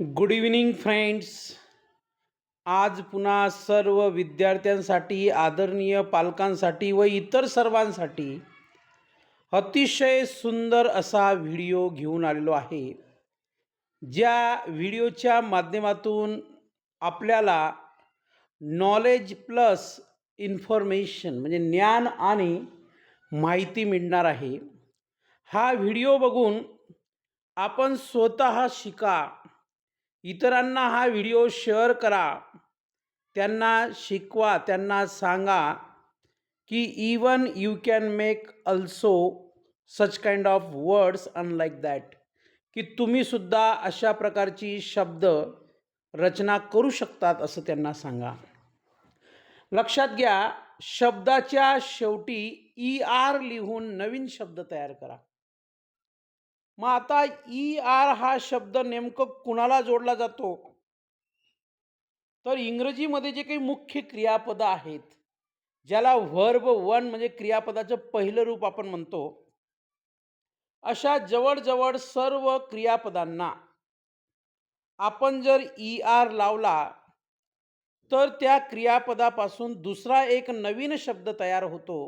Good evening friends आज पुन्हा सर्व विद्यार्थ्यांसाठी आदरणीय पालकांसाठी व इतर सर्वांसाठी अतिशय सुंदर असा व्हिडिओ घेऊन आलेलो आहे. ज्या व्हिडिओच्या माध्यमातून आपल्याला नॉलेज प्लस इन्फॉर्मेशन म्हणजे ज्ञान आणि माहिती मिळणार आहे. हा व्हिडिओ बघून आपण स्वतः शिका. इतरांना हा व्हिडिओ शेअर करा. त्यांना शिकवा त्यांना सांगा की even you can make also such kind of words unlike that की तुम्हीसुद्धा अशा प्रकारची शब्द रचना करू शकतात असं त्यांना सांगा. लक्षात घ्या शब्दाच्या शेवटी ई आर लिहून नवीन शब्द तयार करा. मग आता ई आर हा शब्द नेमकं कुणाला जोडला जातो? तर इंग्रजीमध्ये जे काही मुख्य क्रियापदं आहेत ज्याला व्हर्ब वन म्हणजे क्रियापदाचं पहिलं रूप आपण म्हणतो अशा जवळजवळ सर्व क्रियापदांना आपण जर ई आर लावला तर त्या क्रियापदापासून दुसरा एक नवीन शब्द तयार होतो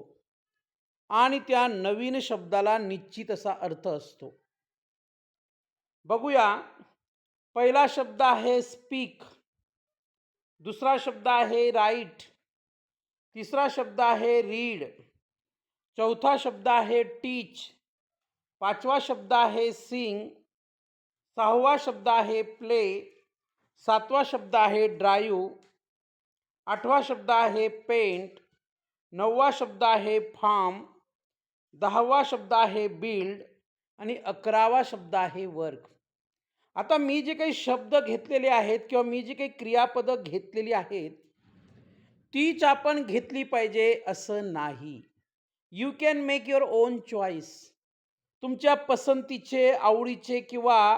आणि त्या नवीन शब्दाला निश्चित असा अर्थ असतो. बघूया पहिला शब्द आहे स्पीक दुसरा शब्द आहे राईट तिसरा शब्द आहे रीड चौथा शब्द आहे टीच पाचवा शब्द आहे सिंग सहावा शब्द आहे प्ले सातवा शब्द आहे ड्राईव्ह आठवा शब्द आहे पेंट नववा शब्द आहे फार्म दहावा शब्द आहे बिल्ड आणि अकरावा शब्द आहे वर्क आता मी जे काही शब्द घेतलेले आहेत किंवा मी जी काही क्रियापदं घेतलेली आहेत तीच आपण घेतली पाहिजे असं नाही. You can make your own choice तुमच्या पसंतीचे आवडीचे किंवा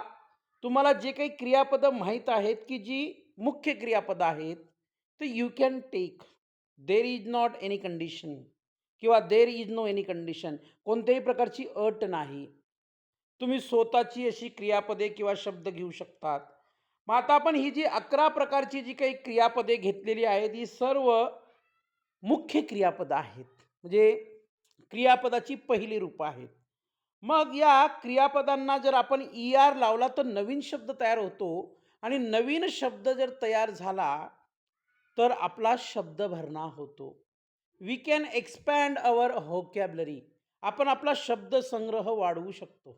तुम्हाला जे काही क्रियापदं माहीत आहेत की जी मुख्य क्रियापदं आहेत तर you can take there is not any condition किंवा there is no any condition कोणत्याही प्रकारची अट नाही. तुम्ही स्वतःची अशी क्रियापदे किंवा शब्द घेऊ शकतात. मग आता आपण ही जी अकरा प्रकारची जी काही क्रियापदे घेतलेली आहेत ही सर्व मुख्य क्रियापदं आहेत. म्हणजे क्रियापदाची पहिली रूपं आहेत. मग या क्रियापदांना जर आपण ई आर लावला तर नवीन शब्द तयार होतो आणि नवीन शब्द जर तयार झाला तर आपला शब्द भरणा होतो. We can expand our vocabulary आपण आपला शब्द संग्रह वाढवू शकतो.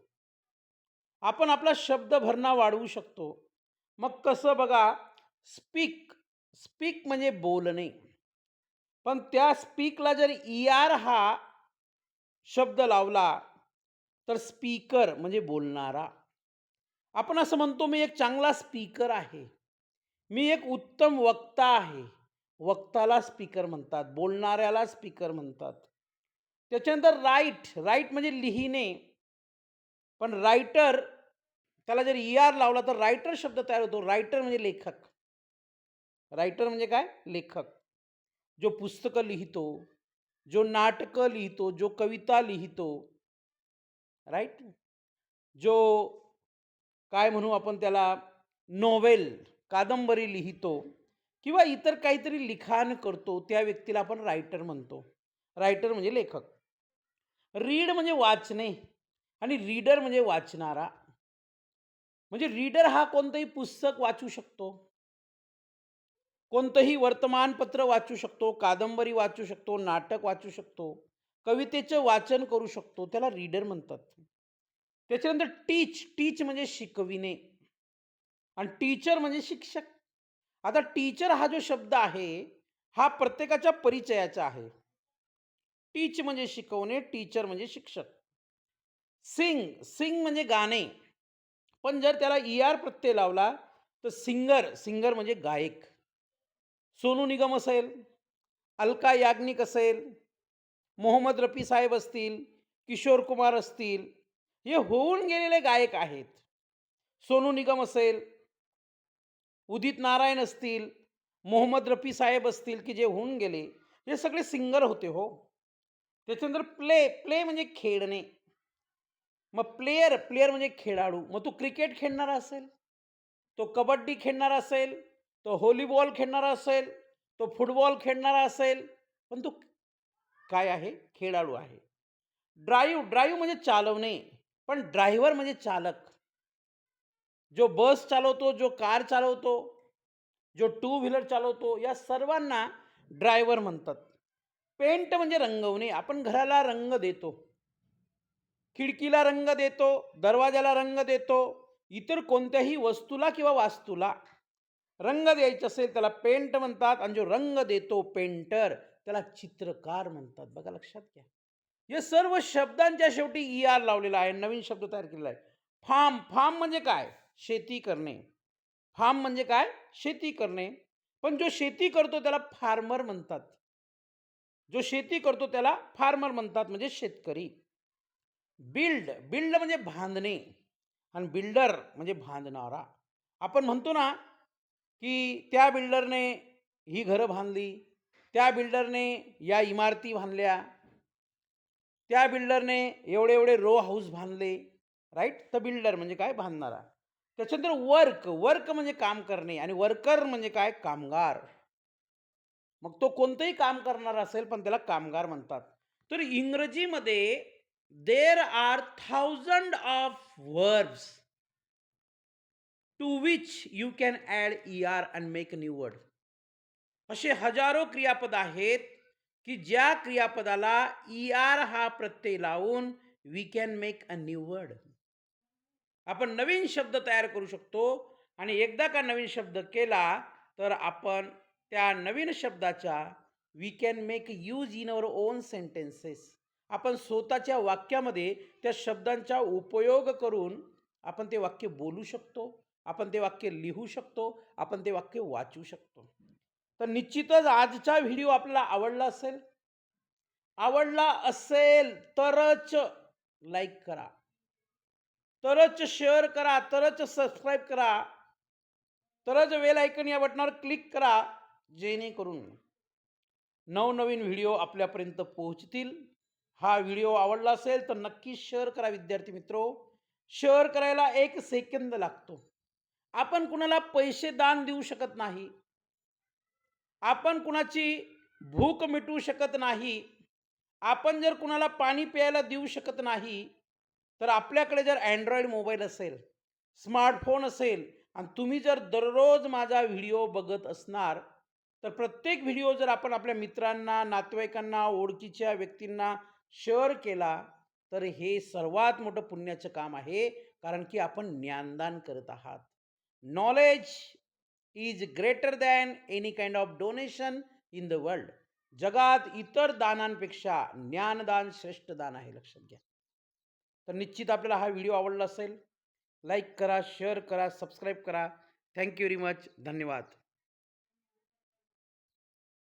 आपण आपला शब्द भरणा वाढवू शकतो. मग कसं बघा स्पीक स्पीक म्हणजे बोलणे. पण त्या स्पीकला जर ई आर हा शब्द लावला तर स्पीकर म्हणजे बोलणारा. आपण असं म्हणतो मी एक चांगला स्पीकर आहे. मी एक उत्तम वक्ता आहे. वक्ताला स्पीकर म्हणतात बोलणाऱ्याला स्पीकर म्हणतात. त्याच्यानंतर राईट राईट म्हणजे लिहिणे. पण रायटर त्याला जर ई आर लावला तर रायटर शब्द तयार होतो. रायटर म्हणजे लेखक. रायटर म्हणजे काय? लेखक. जो पुस्तकं लिहितो जो नाटकं लिहितो जो कविता लिहितो. राईट जो काय म्हणू आपण त्याला? नोवेल कादंबरी लिहितो किंवा इतर काहीतरी लिखाण करतो त्या व्यक्तीला आपण रायटर म्हणतो. रायटर म्हणजे लेखक. रीड म्हणजे वाचणे. आणि रीडर म्हणजे वाचणारा. म्हणजे रीडर हा कोणतंही पुस्तक वाचू शकतो. कोणतंही वर्तमानपत्र वाचू शकतो कादंबरी वाचू शकतो नाटक वाचू शकतो कवितेचं वाचन करू शकतो त्याला रीडर म्हणतात. त्याच्यानंतर टीच टीच म्हणजे शिकविणे. आणि टीचर म्हणजे शिक्षक. आता टीचर हा जो शब्द आहे हा प्रत्येकाच्या परिचयाचा आहे. टीच म्हणजे शिकवणे टीचर म्हणजे शिक्षक. सिंग सिंग म्हणजे गाणे. पण जर त्याला ई आर प्रत्यय लावला तर सिंगर सिंगर म्हणजे गायक. सोनू निगम असेल अलका याज्ञिक असेल मोहम्मद रफी साहेब असतील किशोर कुमार असतील हे होऊन गेलेले गायक आहेत. सोनू निगम असेल उदित नारायण असतील मोहम्मद रफी साहेब असतील की जे होऊन गेले हे सगळे सिंगर होते हो. त्याच्यानंतर प्ले प्ले म्हणजे खेळणे. मग प्लेयर प्लेयर म्हणजे खेळाडू. मग तू क्रिकेट खेळणारा असेल तो कबड्डी खेळणारा असेल तो व्हॉलीबॉल खेळणारा असेल तो फुटबॉल खेळणारा असेल पण तो काय आहे? खेळाडू आहे. ड्राईव्ह ड्राईव्ह म्हणजे चालवणे पण ड्रायव्हर म्हणजे चालक. जो बस चालवतो जो कार चालवतो जो टू व्हीलर चालवतो या सर्वांना ड्रायव्हर म्हणतात. पेंट म्हणजे रंगवणे. आपण घराला रंग देतो. खिडकीला रंग देतो दरवाजाला रंग देतो इतर कोणत्याही वस्तूला किंवा वास्तूला रंग द्यायचं असेल त्याला पेंट म्हणतात. आणि जो रंग देतो पेंटर त्याला चित्रकार म्हणतात. बघा लक्षात घ्या. या सर्व शब्दांच्या शेवटी ई आर लावलेला आहे. नवीन शब्द तयार केलेला आहे. फार्म फार्म म्हणजे काय? शेती करणे. फार्म म्हणजे काय? शेती करणे. पण जो शेती करतो त्याला फार्मर म्हणतात. जो शेती करतो त्याला फार्मर म्हणतात म्हणजे शेतकरी. बिल्ड बिल्ड म्हणजे बांधणे आणि बिल्डर म्हणजे बांधणारा आपण म्हणतो ना की त्या बिल्डरने ही घरं बांधली त्या बिल्डरने या इमारती बांधल्या त्या बिल्डरने एवढे एवढे रो हाऊस बांधले राईट तर बिल्डर म्हणजे काय? बांधणारा त्याच्यानंतर वर्क वर्क म्हणजे काम करणे आणि वर्कर म्हणजे काय? कामगार. मग तो कोणतंही काम करणारा असेल पण त्याला कामगार म्हणतात. तर इंग्रजीमध्ये there are thousand of verbs to which you can add E R and make new word असे हजारो क्रियापद आहेत की ज्या क्रियापदाला ई आर हा प्रत्यय लावून we can make a new word आपण नवीन शब्द तयार करू शकतो आणि एकदा का नवीन शब्द केला तर आपण त्या नवीन शब्दाच्या we can make use in our own sentences आपण स्वतःच्या वाक्यामध्ये त्या शब्दांचा उपयोग करून आपण ते वाक्य बोलू शकतो आपण ते वाक्य लिहू शकतो आपण ते वाक्य वाचू शकतो. तर निश्चितच आजचा व्हिडिओ आपल्याला आवडला असेल आवडला असेल तरच लाईक करा तरच शेअर करा तरच सबस्क्राईब करा तरच वेल आयकन या बटनावर क्लिक करा जेणेकरून नवनवीन व्हिडिओ आपल्यापर्यंत पोहोचतील. हा व्हिडिओ आवडला असेल तर नक्की शेअर करा विद्यार्थी मित्रो. शेअर करायला एक सेकंद लागतो. आपण कुणाला पैसे दान देऊ शकत नाही. आपण कुणाची भूक मिटवू शकत नाही. आपण जर कुणाला पाणी प्यायला देऊ शकत नाही तर आपल्याकडे जर अँड्रॉइड मोबाईल असेल स्मार्टफोन असेल आणि तुम्ही जर दररोज माझा व्हिडिओ बघत असणार तर प्रत्येक व्हिडिओ जर आपण आपल्या मित्रांना नातेवाईकांना ओळखीच्या व्यक्तींना शेअर केला तर हे सर्वात मोठं पुण्याचं काम आहे कारण की आपण ज्ञानदान करत आहात. Knowledge is greater than any kind of donation in the world जगात इतर दानांपेक्षा ज्ञानदान श्रेष्ठ दान आहे लक्षात घ्या. तर निश्चित आपल्याला हा व्हिडिओ आवडला असेल लाईक करा शेअर करा सबस्क्राईब करा. थँक्यू व्हेरी मच धन्यवाद.